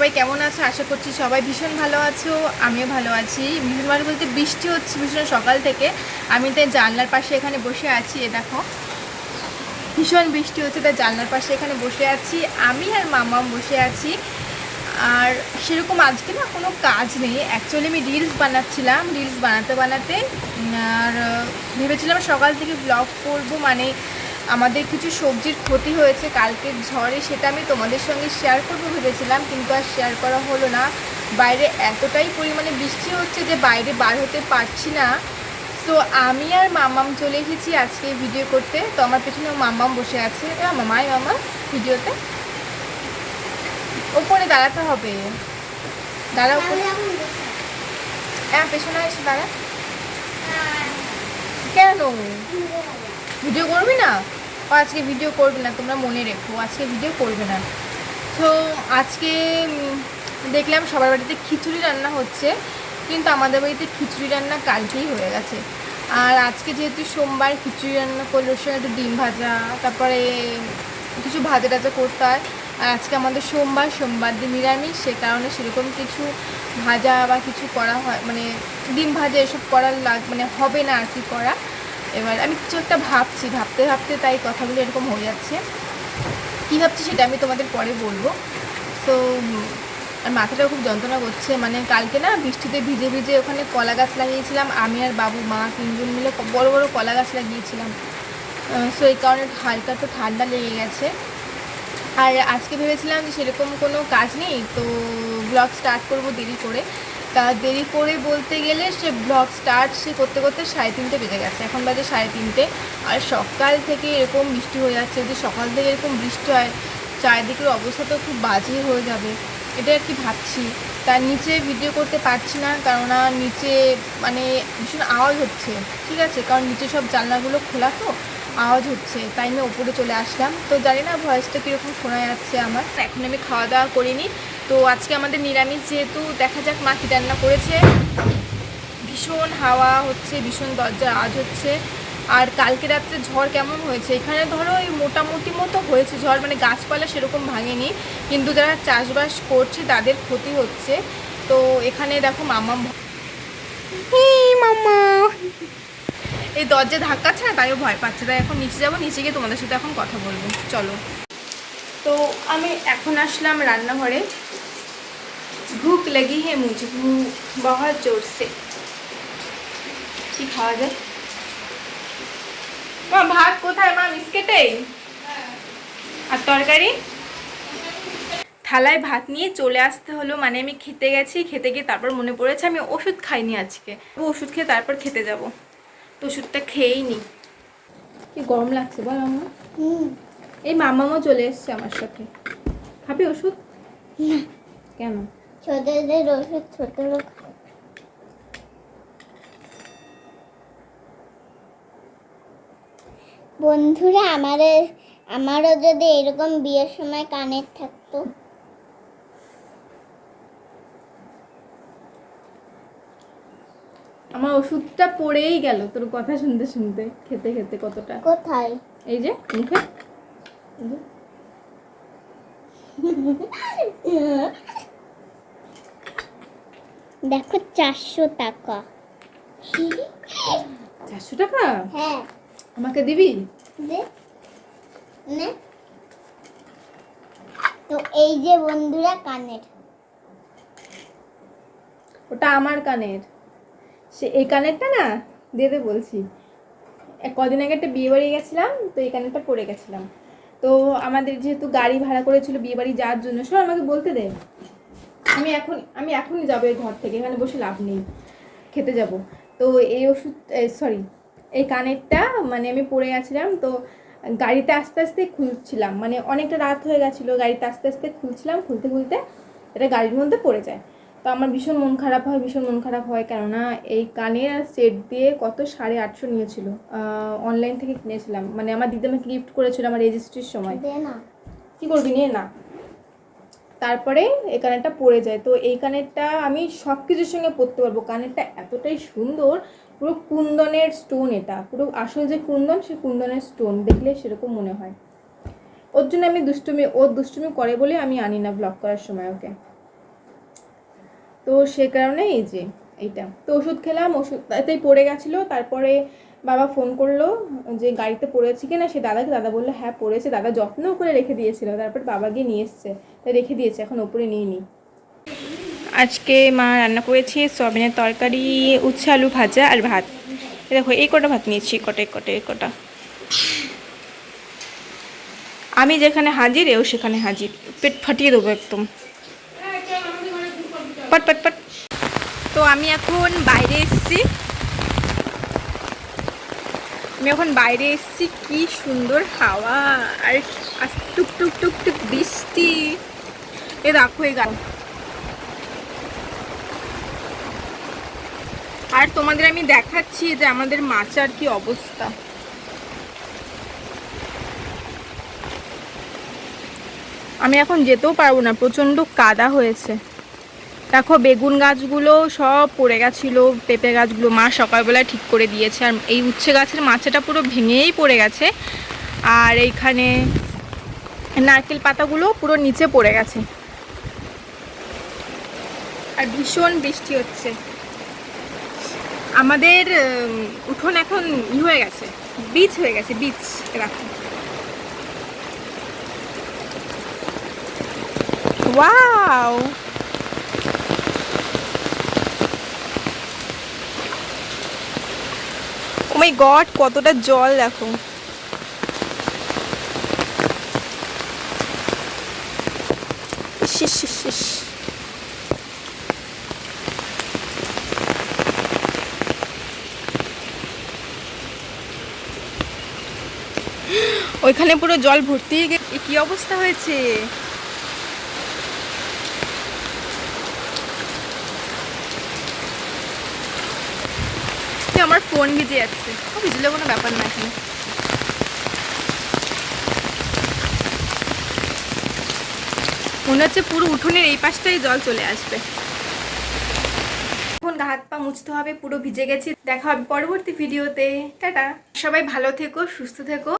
আশা করছি সবাই ভীষণ ভালো আছো, আমিও ভালো আছি। ভীষণ ভালো বলতে বৃষ্টি হচ্ছে ভীষণ সকাল থেকে। আমি তাই জানলার পাশে এখানে বসে আছি, এ দেখো। ভীষণ বৃষ্টি হচ্ছে, তাই জানলার পাশে এখানে বসে আছি। আমি আর মামাম বসে আছি। আর সেরকম আজকে না কোনো কাজ নেই। অ্যাকচুয়ালি আমি রিলস বানাচ্ছিলাম রিলস বানাতে বানাতে। আর, ভেবেছিলাম সকাল থেকে ব্লগ করব মানে আমাদের কিছু সবজির ক্ষতি হয়েছে কালকের ঝড়ে সেটা আমি তোমাদের সঙ্গে শেয়ার করব ভেবেছিলাম কিন্তু আর শেয়ার করা হলো না। বাইরে এতটাই পরিমাণে বৃষ্টি হচ্ছে যে বাইরে বার হতে পারছি না। তো আমি আর মামাম চলে এসেছি আজকে ভিডিও করতে। তো আমার পেছনে মামাম বসে আছে। মামাই মামা ভিডিওতে ওপরে দাঁড়াতে হবে। দাঁড়া উপরে হ্যাঁ পেছনে এসে দাঁড়া। কেন? ভিডিও করবি না? ও আজকে ভিডিও করবে না, তোমরা মনে রেখো, আজকে ভিডিও করবে না। তো আজকে দেখলাম সবার বাড়িতে খিচুড়ি রান্না হচ্ছে, কিন্তু আমাদের বাড়িতে খিচুড়ি রান্না কালকেই হয়ে গেছে। আর আজকে যেহেতু সোমবার খিচুড়ি রান্না করলে সঙ্গে একটু ডিম ভাজা, তারপরে কিছু ভাজা টাজা করতে হয়। আর আজকে আমাদের সোমবার সোমবার দিন নিরামিষ, সে কারণে সেরকম কিছু ভাজা বা কিছু করা হয় মানে ডিম ভাজা এসব করার লাগ মানে হবে না আর কি করা। এবার আমি কিছু একটা ভাবছি, ভাবতে ভাবতে তাই কথাগুলো এরকম হয়ে যাচ্ছে। কী ভাবছি সেটা আমি তোমাদের পরে বলব। তো আর মাথাটা খুব যন্ত্রণা করছে। মানে কালকে না বৃষ্টিতে ভিজে ভিজে ওখানে কলা গাছ লাগিয়েছিলাম। আমি আর বাবু, মা তিনজন মিলে বড় বড় কলা গাছ লাগিয়েছিলাম। সো এই কারণে হালকা তো ঠান্ডা লেগে গেছে। আর আজকে ভেবেছিলাম যে সেরকম কোনো কাজ নেই, তো ব্লগ স্টার্ট করব দেরি করে। তা দেরি করে বলতে গেলে সে ব্লগ স্টার্ট সে করতে করতে সাড়ে তিনটে বেজে গেছে। এখন বাজে সাড়ে তিনটে। আর সকাল থেকে এরকম বৃষ্টি হয়ে যাচ্ছে, যদি সকাল থেকে এরকম বৃষ্টি হয়, চারিদিকের অবস্থা তো খুব বাজে হয়ে যাবে। এটা আর কি ভাবছি। তার নিচে ভিডিও করতে পারছি না, কেননা নিচে মানে ভীষণ আওয়াজ হচ্ছে, ঠিক আছে? কারণ নিচে সব জানলাগুলো খোলা তো, আওয়াজ হচ্ছে, তাই আমি ওপরে চলে আসলাম। তো জানি না ভয়েসটা কীরকম শোনা যাচ্ছে আমার। এখন আমি খাওয়া দাওয়া করিনি। তো আজকে আমাদের নিরামিষ যেহেতু দেখা যাক মা কী রান্না করেছে। ভীষণ হাওয়া হচ্ছে ভীষণ দরজার আজ হচ্ছে। আর কালকে রাত্রে ঝড় কেমন হয়েছে? এখানে ধরো ওই মোটামুটি মতো হয়েছে। ঝড় মানে গাছপালা সেরকম ভাঙেনি কিন্তু যারা চাষবাস করছে তাদের ক্ষতি হচ্ছে। তো এখানে দেখো মামা মামা এই দরজা ধাক্কাচ্ছে না তাইও ভয় পাচ্ছে। তাই এখন নিচে যাব নিচে গিয়ে তোমাদের সাথে এখন কথা বলব। চলো। তো আমি এখন আসলাম রান্নাঘরে। ভুক লেগি হে মুঝে বহুত জোর সে কি খাওয়া যায় মা ভাত কোথায় মা বিস্কেটেই আর তরকারি থালায় ভাত নিয়ে চলে আসতে হলো। মানে আমি খেতে গেছি। খেতে গিয়ে তারপর মনে পড়েছে আমি ওষুধ খাইনি আজকে। ওষুধ খেয়ে তারপর খেতে যাব। তো ওষুধটা খেয়েই নি। কি গরম লাগছে বল আমার এই মামামও চলে এসছে আমার সাথে। খাবি ওষুধ? কেন? ছোটদের ওষুধ ছোট লোক বন্ধুরা আমাদের আমারও যদি এরকম বিয়ের সময় কানের থাকতো। আমার ওষুধটা পড়েই গেল তোর কথা শুনতে শুনতে খেতে খেতে কতটা। কোথায়? এই যে মুখে। এই যে। দেখো চারশো টাকা। চারশো টাকা? হ্যাঁ। আমাকে দিবি? দে। তো এই যে বন্ধুরা কানের। ওটা আমার কানের। সে এই কানেরটা না দিয়ে দে বলছি। কদিন আগে একটা বিয়ে বাড়ি গেছিলাম তো এই কানেরটা পরে গেছিলাম। তো আমাদের যেহেতু গাড়ি ভাড়া করেছিল বিয়ে বাড়ি যাওয়ার জন্য সব আমাকে বলতে দে। আমি এখন আমি এখনই যাব এই ঘর থেকে এখানে বসে লাভ নেই খেতে যাব। তো এই ওষুধ সরি এই কানেরটা মানে আমি পরে গেছিলাম তো গাড়িতে আস্তে আস্তে খুলছিলাম মানে অনেকটা রাত হয়ে গেছিল গাড়িতে আস্তে আস্তে খুলছিলাম খুলতে খুলতে এটা গাড়ির মধ্যে পড়ে যায়। তো আমার ভীষণ মন খারাপ হয় ভীষণ মন খারাপ হয় কেননা এই কানের সেট দিয়ে কত সাড়ে আটশো নিয়েছিল অনলাইন থেকে কিনেছিলাম। মানে আমার দিদি আমাকে গিফট করেছিল আমার রেজিস্ট্রির সময়। না। কি করবি নিয়ে না। তারপরে এই কানেরটা পড়ে যায়। তো এই কানেরটা আমি সব কিছুর সঙ্গে পরতে পারব। কানেরটা এতটাই সুন্দর, পুরো কুন্দনের স্টোন এটা। পুরো আসল যে কুন্দন সে কুন্দনের স্টোন দেখলে সেরকম মনে হয়। ওর জন্য আমি দুষ্টুমি ওর দুষ্টুমি করে বলে আমি আনি না ব্লগ করার সময় ওকে। তো সে কারণে এই যে, এইটা। তো ওষুধ খেলাম, ওষুধ তাতেই পড়ে গেছিল। তারপরে বাবা ফোন করল যে গাড়িতে পড়েছে কি না সে দাদাকে, দাদা বলল হ্যাঁ পড়েছে। দাদা যত্ন করে রেখে দিয়েছিল। তারপর বাবা গিয়ে নিয়ে এসছে। তাই রেখে দিয়েছে। এখন ওপরে নিয়ে নিই আজকে মা রান্না করেছে সয়াবিনের তরকারি, উচ্ছে, আলু ভাজা আর ভাত। দেখো, এই কটা ভাত নিয়েছি কটা কটা, এই কটা। আমি যেখানে হাজির, এও সেখানে হাজির। পেট ফাটিয়ে দেবো একদম। পট পট পট। তো আমি এখন বাইরে এসেছি। আমি এখন বাইরে এসেছি, কি সুন্দর হাওয়া, আর টুক টুক টুক টুক বৃষ্টি। এ দেখো এই গান আর তোমাদের আমি দেখাচ্ছি যে আমাদের মাচার কি অবস্থা। আমি এখন যেতেও পারব না, প্রচণ্ড কাদা হয়েছে। দেখো, বেগুন গাছগুলো সব পড়ে গেছিল, পেঁপে গাছগুলো মা সকালবেলায় ঠিক করে দিয়েছে, আর এই উচ্ছে গাছের মাচাটা পুরো ভেঙেই পড়ে গেছে। আর এইখানে নারকেল পাতাগুলো পুরো নিচে পড়ে গেছে। আর ভীষণ বৃষ্টি হচ্ছে। আমাদের উঠোন এখন ই হয়ে গেছে, বীজ হয়ে গেছে, বীজ রাখো। ওয়াও! মাই গড কতটা জল দেখো। ওইখানে পুরো জল ভর্তি কি অবস্থা হয়েছে? আমার ফোন ভিজে যাচ্ছে। ভিজলে কোনো ব্যাপার না মনে হচ্ছে পুরো উঠোনের এই পাশটাই জল চলে আসবে। এখন হাত পা মুছতে হবে, পুরো ভিজে গেছি। দেখা হবে পরবর্তী ভিডিওতে। টাটা। সবাই ভালো থেকো, সুস্থ থেকো।